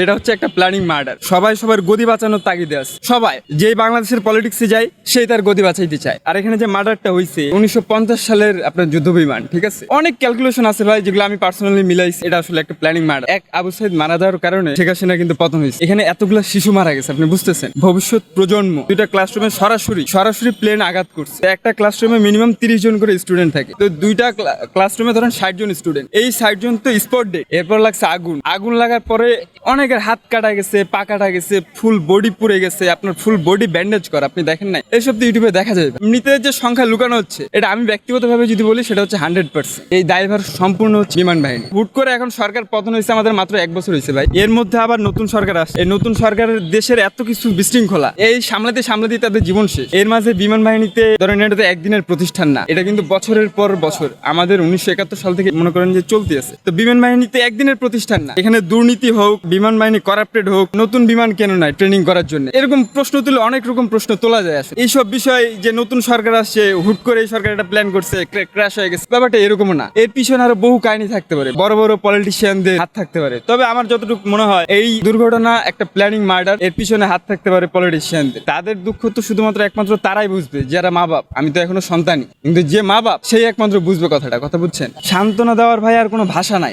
এটা হচ্ছে একটা প্ল্যানিং মার্ডার সবাই সবার গদি বাঁচানোর তাগিদে আছে। সবাই যে বাংলাদেশের পলিটিক্সে যায়, সেই তার গদি বাঁচাইতে চায়। আর এখানে যে মার্ডারটা হয়েছে উনিশশো সালের আপনার যুদ্ধ বিমান ঠিক আছে? অনেক ক্যালকুলেশন আছে ভাই, যেগুলো আমি পার্সোনালি মিলাইছি। এটা আসলে একটা প্ল্যানিং মার্ডার এক আবু সাইদ মারা যাওয়ার কারণে শেখ হাসিনা কিন্তু পতন হয়েছে। এখানে এতগুলো শিশু মারা গেছে, আপনি বুঝতেছেন? ভবিষ্যৎ প্রজন্ম, দুইটা ক্লাসরুমে সরাসরি সরাসরি প্লেন আঘাত করছে। একটা ক্লাসরুমে মিনিমাম তিরিশ জন করে স্টুডেন্ট থাকে। তো দুইটা ক্লাসরুমে ধরেন ষাট জন স্টুডেন্ট এই ষাট জন তো স্পট ডে এরপর লাগছে আগুন। আগুন লাগার পরে অনেকের হাত কাটা গেছে, পা কাটা গেছে, ফুল বডি পুড়ে গেছে, আপনার ফুল বডি ব্যান্ডেজ করা, আপনি দেখেন নাই? এইসব তো ইউটিউবে দেখা যাবে। মৃতের যে সংখ্যা লুকানো হচ্ছে, এটা আমি ব্যক্তিগতভাবে যদি বলি, সেটা হচ্ছে হান্ড্রেড পার্সেন্ট এই দায়ভার সম্পূর্ণ হচ্ছে বিমান বাহিনী। হুট করে এখন সরকার পতন হয়েছে আমাদের মাত্র এক বছর হয়েছে ভাই। এর মধ্যে আবার নতুন সরকার আসছে। এই নতুন সরকারের দেশের এত কিছু বিশৃঙ্খলা, এই সামলাতে সামলাতে তাদের জীবন শেষ। এর মাঝে বিমান বাহিনীতে ধরেন এটা তো একদিনের প্রতিষ্ঠান না, এটা কিন্তু বছরের পর বছর। আমাদের উনিশশো একাত্তর সাল থেকে মনে করেন যে চলতে আছে। তো বিমান বাহিনীতে একদিনের প্রতিষ্ঠান না। এখানে দুর্নীতি হোক, বিমান বাহিনী করাপ্টেড হোক, নতুন বিমান কেন নাই ট্রেনিং করার জন্য। এরকম প্রশ্ন তুলে অনেক রকম প্রশ্ন তোলা যায় আসলে। এইসব বিষয় যে নতুন সরকার আসছে, হুট করে এই সরকার একটা প্ল্যান করছে ক্র্যাশ হয়ে গেছে, ব্যাপারটা এরকম না। এর পিছনে আরও বহু কাহিনী থাকতে পারে। বড় বড় পলিটিশিয়ানদের হাত থাকতে পারে। তবে আমার যতটুকু মনে হয়, এই দুর্ঘটনা, একটা প্ল্যানিং মার্ডার এর পিছনে হাত থাকতে পারে পলিটিশিয়ানদের তাদের দুঃখ তো শুধুমাত্র একমাত্র তারাই বুঝবে, যারা মা বাপ। আমি তো এখনও সন্তানই। কিন্তু যে মা বাপ, সেই একমাত্র বুঝবে কথাটা, কথা বুঝছেন? সান্ত্বনা দেওয়ার ভাই আর কোনো ভাষা নাই।